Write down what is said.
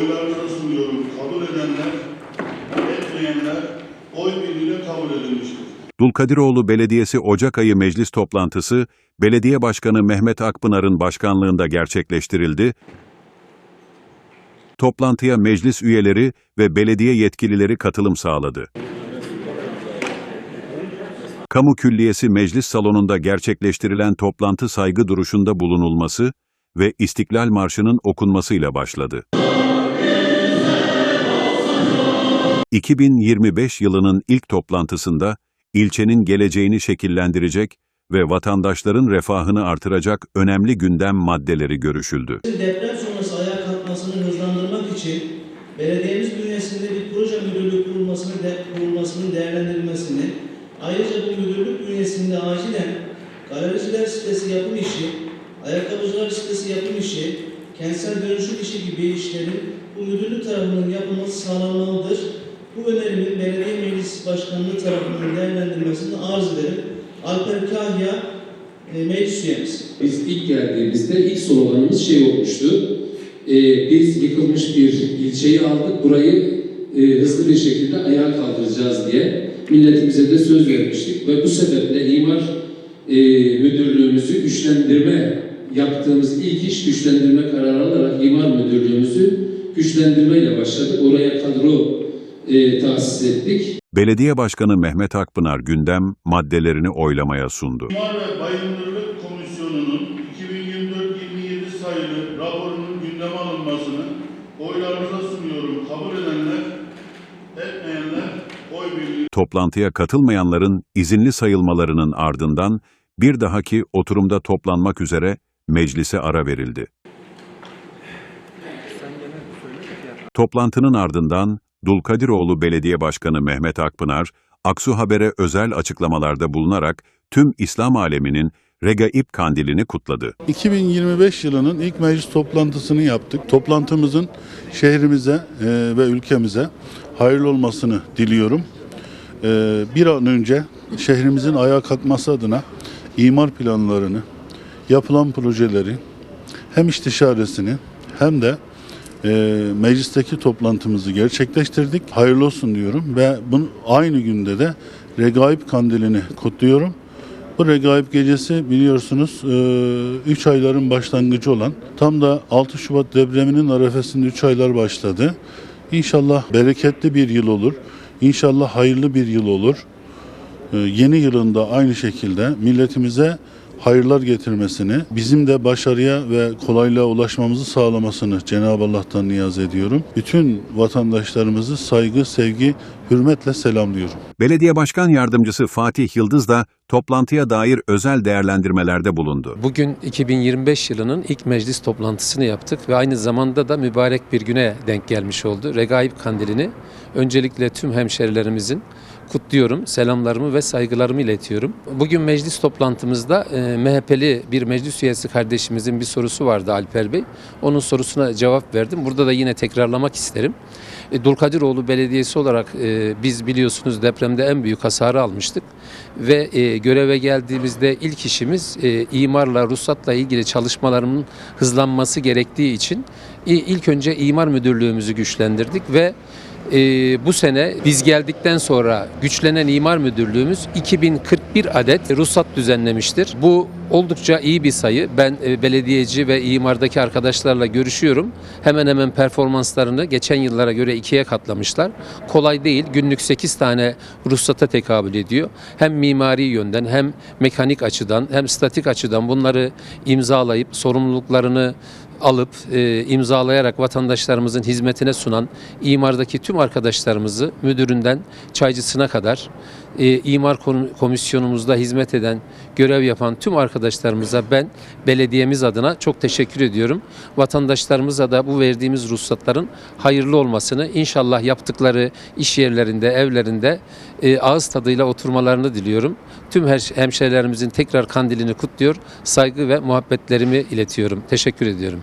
oylarınıza sunuyorum. Kabul edenler, etmeyenler oy birliğiyle kabul edilmiştir. Dulkadiroğlu Belediyesi Ocak ayı meclis toplantısı, Belediye Başkanı Mehmet Akpınar'ın başkanlığında gerçekleştirildi. Toplantıya meclis üyeleri ve belediye yetkilileri katılım sağladı. Kamu Külliyesi Meclis Salonu'nda gerçekleştirilen toplantı saygı duruşunda bulunulması ve İstiklal Marşı'nın okunmasıyla başladı. 2025 yılının ilk toplantısında ilçenin geleceğini şekillendirecek ve vatandaşların refahını artıracak önemli gündem maddeleri görüşüldü. Deprem sonrası ayağa kalkmasını hızlandırmak için belediyemiz bünyesinde bir proje müdürlüğü kurulmasını de, kurulmasının değerlendirilmesini, ayrıca bu müdürlük bünyesinde acilen galericiler sitesi yapım işi, ayakkabıcılar sitesi yapım işi, kentsel dönüşüm işi gibi işlerin bu müdürlük tarafından yapılması sağlanmalıdır. Bu önerimin belediye meclis başkanlığı tarafından değerlendirilmesini arz ederim. Alper Kahya, e, meclis üyemiz. Biz ilk geldiğimizde ilk sloganımız şey olmuştu. Ee, biz yıkılmış bir ilçeyi aldık, burayı e, hızlı bir şekilde ayağa kaldıracağız diye milletimize de söz vermiştik ve bu sebeple imar e, müdürlüğümüzü güçlendirme yaptığımız ilk iş güçlendirme kararı alarak imar müdürlüğümüzü güçlendirmeyle başladık. Oraya kadro e, tahsis ettik. Belediye Başkanı Mehmet Akpınar gündem maddelerini oylamaya sundu. İmar ve Bayındırlık Komisyonu'nun 2024-27 sayılı raporunun gündeme alınmasını oylarınıza sunuyorum. Kabul edenler, etmeyenler oy birliği Toplantıya katılmayanların izinli sayılmalarının ardından bir dahaki oturumda toplanmak üzere meclise ara verildi. Toplantının ardından Dulkadiroğlu Belediye Başkanı Mehmet Akpınar, Aksu Haber'e özel açıklamalarda bulunarak tüm İslam aleminin Regaib Kandilini kutladı. 2025 yılının ilk meclis toplantısını yaptık. Toplantımızın şehrimize e, ve ülkemize hayırlı olmasını diliyorum. E, bir an önce şehrimizin ayağa kalkması adına imar planlarını, yapılan projeleri hem istişaresini hem de e, meclisteki toplantımızı gerçekleştirdik. Hayırlı olsun diyorum ve bunu aynı günde de Regaib Kandilini kutluyorum. Bu Regaib Gecesi biliyorsunuz 3 ayların başlangıcı olan tam da 6 Şubat depreminin arefesinde 3 aylar başladı. İnşallah bereketli bir yıl olur. İnşallah hayırlı bir yıl olur. E, Yeni yılında aynı şekilde milletimize hayırlar getirmesini, bizim de başarıya ve kolaylığa ulaşmamızı sağlamasını Cenab-ı Allah'tan niyaz ediyorum. Bütün vatandaşlarımızı saygı, sevgi, hürmetle selamlıyorum. Belediye Başkan Yardımcısı Fatih Yıldız da toplantıya dair özel değerlendirmelerde bulundu. Bugün 2025 yılının ilk meclis toplantısını yaptık ve aynı zamanda da mübarek bir güne denk gelmiş oldu. Regaib Kandili'ni öncelikle tüm hemşerilerimizin kutluyorum. Selamlarımı ve saygılarımı iletiyorum. Bugün meclis toplantımızda e, MHP'li bir meclis üyesi kardeşimizin bir sorusu vardı Alper Bey. Onun sorusuna cevap verdim. Burada da yine tekrarlamak isterim. E, Dulkadiroğlu Belediyesi olarak e, biz biliyorsunuz depremde en büyük hasarı almıştık ve e, göreve geldiğimizde ilk işimiz e, imarla, ruhsatla ilgili çalışmalarının hızlanması gerektiği için i- ilk önce imar müdürlüğümüzü güçlendirdik ve e, bu sene biz geldikten sonra güçlenen imar müdürlüğümüz 2041 adet ruhsat düzenlemiştir. Bu oldukça iyi bir sayı. Ben e, belediyeci ve imardaki arkadaşlarla görüşüyorum. Hemen hemen performanslarını geçen yıllara göre ikiye katlamışlar. Kolay değil. Günlük 8 tane ruhsata tekabül ediyor. Hem mimari yönden hem mekanik açıdan hem statik açıdan bunları imzalayıp sorumluluklarını alıp e, imzalayarak vatandaşlarımızın hizmetine sunan imardaki tüm arkadaşlarımızı müdüründen çaycısına kadar e, imar Kom- komisyonumuzda hizmet eden, görev yapan tüm arkadaşlarımıza ben belediyemiz adına çok teşekkür ediyorum. Vatandaşlarımıza da bu verdiğimiz ruhsatların hayırlı olmasını inşallah yaptıkları iş yerlerinde, evlerinde e, ağız tadıyla oturmalarını diliyorum. Tüm her- hemşehrilerimizin tekrar kandilini kutluyor, saygı ve muhabbetlerimi iletiyorum. Teşekkür ediyorum.